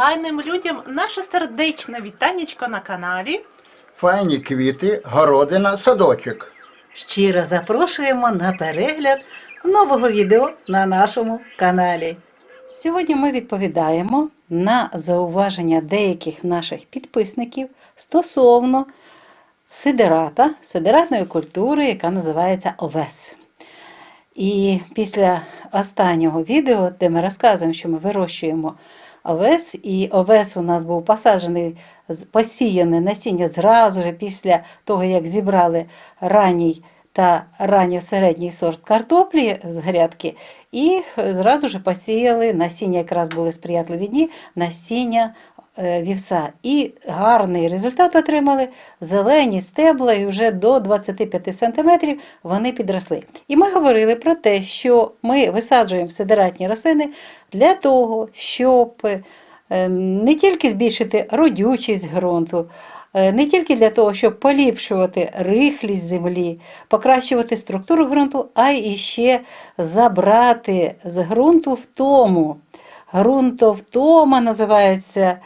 файним людям наше сердечне вітанечко на каналі. Файні квіти, городина, садочок. Щиро запрошуємо на перегляд нового відео на нашому каналі. Сьогодні ми відповідаємо на зауваження деяких наших підписників стосовно сидерата, сидератної культури, яка називається овес. І після останнього відео, де ми розказуємо, що ми вирощуємо овес, і овес у нас був посаджений, посіяне насіння зразу ж після того, як зібрали ранній та ранньо-середній сорт картоплі з грядки, і зразу ж посіяли. Насіння, якраз були сприятливі дні, насіння вівса. І гарний результат отримали зелені стебла, і вже до 25 см вони підросли. І ми говорили про те, що ми висаджуємо сидератні рослини для того, щоб е, не тільки збільшити родючість ґрунту, е, не тільки для того, щоб поліпшувати рихлість землі, покращувати структуру ґрунту, а й ще забрати з ґрунту втому. Ґрунтовтома називається е,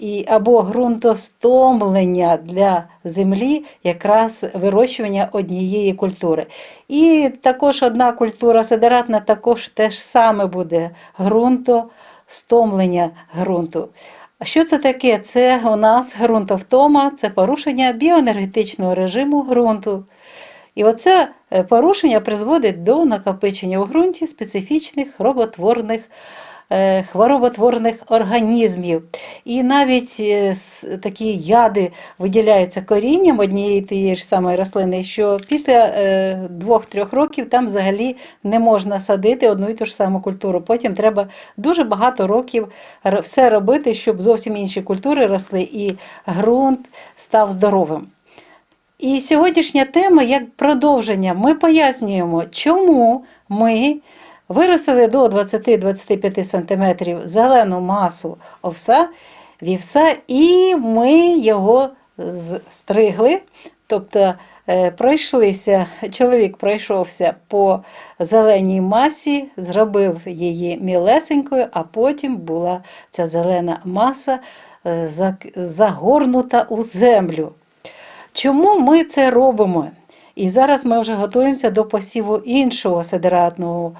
і або ґрунтостомлення для землі, якраз вирощування однієї культури. І також одна культура сидератна також те ж саме буде ґрунтостомлення ґрунту. Що це таке? Це у нас ґрунтовтома, це порушення біоенергетичного режиму ґрунту. І оце е, порушення призводить до накопичення у ґрунті специфічних роботворних, е, хвороботворних організмів. І навіть е, такі яди виділяються корінням однієї тієї ж самої рослини, що після е, двох-трьох років там взагалі не можна садити одну і ту ж саму культуру. Потім треба дуже багато років все робити, щоб зовсім інші культури росли і ґрунт став здоровим. І сьогоднішня тема як продовження. Ми пояснюємо, чому ми виростили до 20-25 см зелену масу овса, вівса, і ми його стригли. Тобто е, пройшлися, чоловік пройшовся по зеленій масі, зробив її мілесенькою, а потім була ця зелена маса е, загорнута у землю. Чому ми це робимо? І зараз ми вже готуємося до посіву іншого сидератного,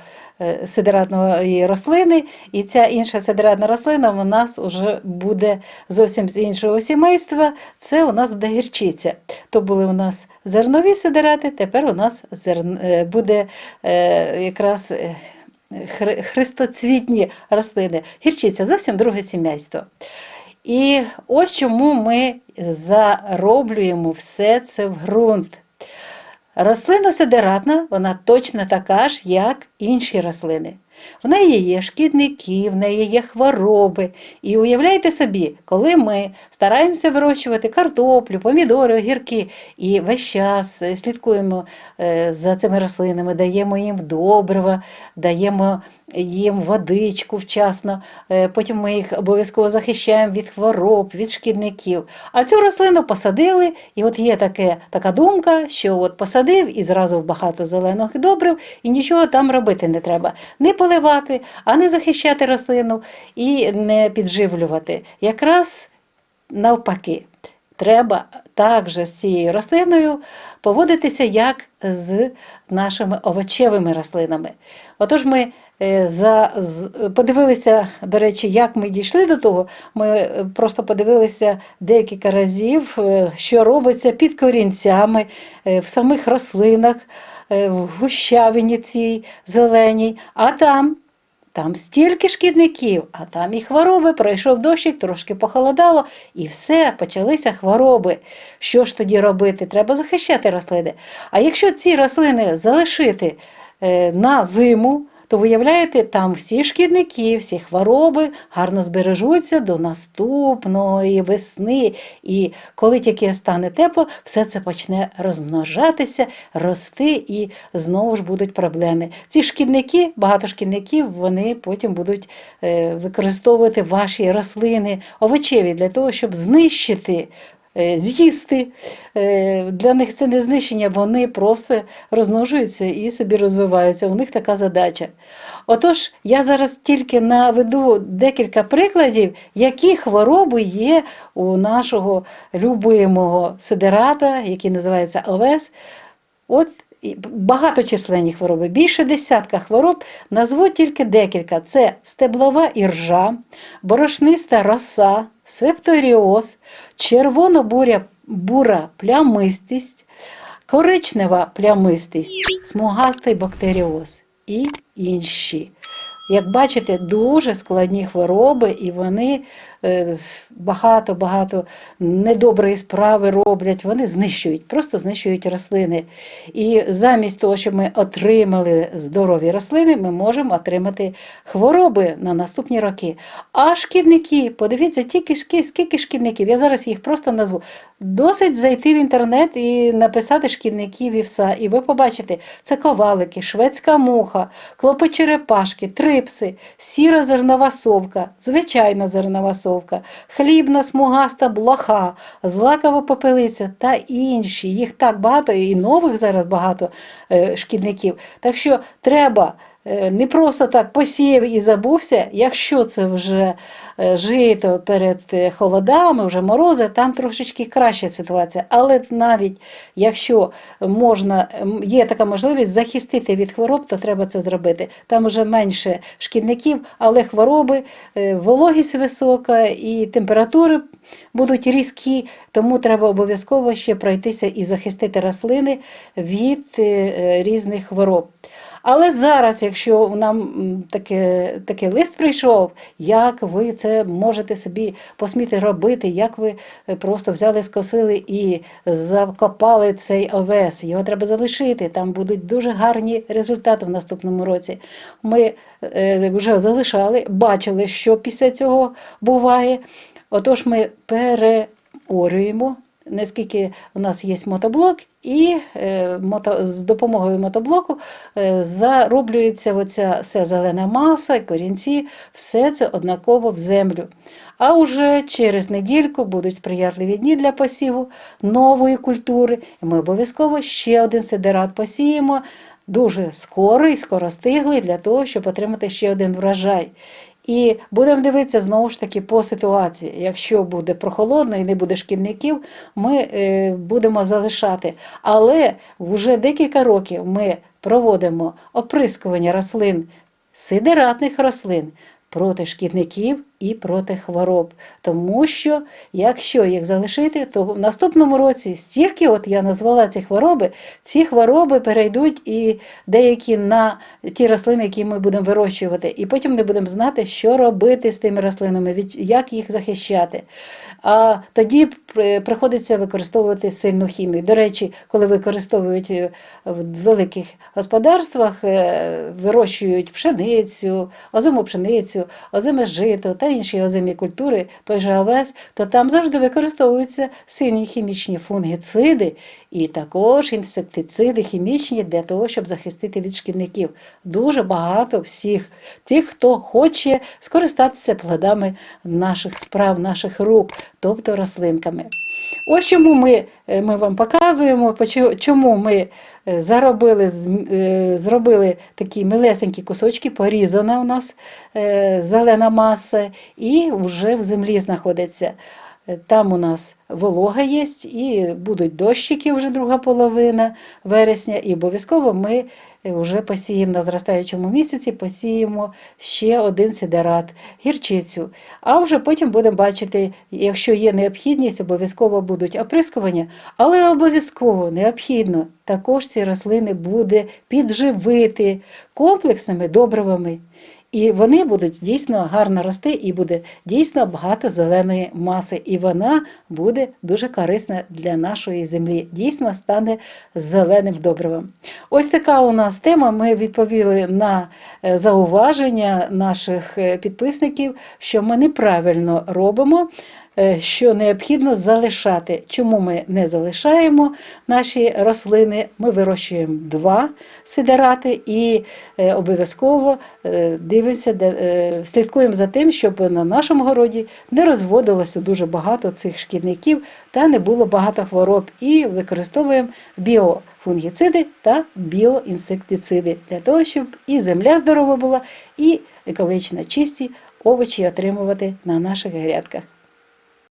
сидератної рослини, і ця інша сидератна рослина у нас вже буде зовсім з іншого сімейства. Це у нас буде гірчиця. То були у нас зернові сидерати, тепер у нас е, буде е, якраз е, христоцвітні рослини. Гірчиця зовсім друге сімейство. І ось чому ми зароблюємо все це в ґрунт. Рослина сидератна, вона точно така ж, як інші рослини. В неї є шкідники, в неї є хвороби. І уявляйте собі, коли ми стараємося вирощувати картоплю, помідори, огірки, і весь час е, слідкуємо е, за цими рослинами, даємо їм добрива, даємо їм водичку вчасно, е, потім ми їх обов'язково захищаємо від хвороб, від шкідників. А цю рослину посадили, і от є таке, така думка, що от посадив і зразу багато зелених добрив, і нічого там робити не треба. Не поливати, а не захищати рослину і не підживлювати. Якраз навпаки. Треба також з цією рослиною поводитися як з нашими овочевими рослинами. Отож, ми е, за, подивилися, до речі, як ми дійшли до того. Ми е, просто подивилися декілька разів, е, що робиться під корінцями в самих рослинах, в гущавині цій зеленій, а там. Там стільки шкідників, а там і хвороби, пройшов дощик, трошки похолодало, і все, почалися хвороби. Що ж тоді робити? Треба захищати рослини. А якщо ці рослини залишити е, на зиму, то виявляєте, там всі шкідники, всі хвороби гарно збережуться до наступної весни. І коли тільки стане тепло, все це почне розмножатися, рости і знову ж будуть проблеми. Ці шкідники, багато шкідників, вони потім будуть е, використовувати ваші рослини овочеві для того, щоб знищити з'їсти. Е, Для них це не знищення, вони просто розмножуються і собі розвиваються. У них така задача. Отож, я зараз тільки наведу декілька прикладів, які хвороби є у нашого любимого сидерата, який називається овес. От багаточисленні хвороби, більше десятка хвороб, назву тільки декілька: це стеблова іржа, борошниста роса, септоріоз, червоно-буря бура плямистість, коричнева плямистість, смугастий бактеріоз і інші. Як бачите, дуже складні хвороби, і вони багато-багато недоброї справи роблять, вони знищують, просто знищують рослини. І замість того, щоб ми отримали здорові рослини, ми можемо отримати хвороби на наступні роки. А шкідники, подивіться, тільки шки- скільки шкідників, я зараз їх просто назву. Досить зайти в інтернет і написати шкідників вівса, і ви побачите, це ковалики, шведська муха, клопочерепашки, трипси, сіра зернова совка, звичайна зернова совка, хлібна смугаста блоха, злакова попелиця та інші. Їх так багато, і нових зараз багато е, шкідників. Так що треба не просто так посіяв і забувся, якщо це вже е, жито перед е, холодами, вже морози, там трошечки краща ситуація. Але навіть якщо можна, є така можливість захистити від хвороб, то треба це зробити. Там вже менше шкідників, але хвороби, е, вологість висока і температури будуть різкі, тому треба обов'язково ще пройтися і захистити рослини від е, е, різних хвороб. Але зараз, якщо нам таке, такий лист прийшов, як ви це можете собі посміти робити, як ви е, просто взяли, скосили і закопали цей овес, його треба залишити, там будуть дуже гарні результати в наступному році. Ми е, вже залишали, бачили, що після цього буває. Отож, ми переорюємо, наскільки у нас є мотоблок, і е, мото, з допомогою мотоблоку е, зароблюється оця вся зелена маса, корінці, все це однаково в землю. А вже через недільку будуть сприятливі дні для посіву нової культури. І ми обов'язково ще один сидерат посіємо. Дуже скорий, скоростиглий для того, щоб отримати ще один врожай. І будемо дивитися знову ж таки по ситуації. Якщо буде прохолодно і не буде шкідників, ми е, будемо залишати. Але вже декілька років ми проводимо оприскування рослин, сидератних рослин проти шкідників і проти хвороб. Тому що якщо їх залишити, то в наступному році стільки, от я назвала ці хвороби, ці хвороби перейдуть і деякі на ті рослини, які ми будемо вирощувати, і потім не будемо знати, що робити з тими рослинами, як їх захищати. А тоді приходиться використовувати сильну хімію. До речі, коли використовують е, в великих господарствах, е, вирощують пшеницю, озиму пшеницю, озиме жито та інші озимі культури, той же овес, то там завжди використовуються сильні хімічні фунгіциди і також інсектициди хімічні для того, щоб захистити від шкідників. Дуже багато всіх тих, хто хоче скористатися плодами наших справ, наших рук, тобто рослинками. Ось чому ми, е, ми вам показуємо, чому ми е, заробили, е, зробили такі милесенькі кусочки, порізана у нас зелена маса, і вже в землі знаходиться. Там у нас волога є, і будуть дощики вже друга половина вересня, і обов'язково ми вже посіємо на зростаючому місяці, посіємо ще один сидерат, гірчицю. А вже потім будемо бачити, якщо є необхідність, обов'язково будуть оприскування, але обов'язково необхідно також ці рослини буде підживити комплексними добривами. І вони будуть дійсно гарно рости, і буде дійсно багато зеленої маси, і вона буде дуже корисна для нашої землі. Дійсно стане зеленим добривом. Ось така у нас тема. Ми відповіли на е, зауваження наших е, підписників, що ми неправильно робимо. Е, що необхідно залишати. Чому ми не залишаємо наші рослини? Ми вирощуємо два сидерати і е, обов'язково е, дивимося, слідкуємо за тим, щоб на нашому городі не розводилося дуже багато цих шкідників та не було багато хвороб. І використовуємо біофунгіциди та біоінсектициди для того, щоб і земля здорова була, і екологічно чисті овочі отримувати на наших грядках.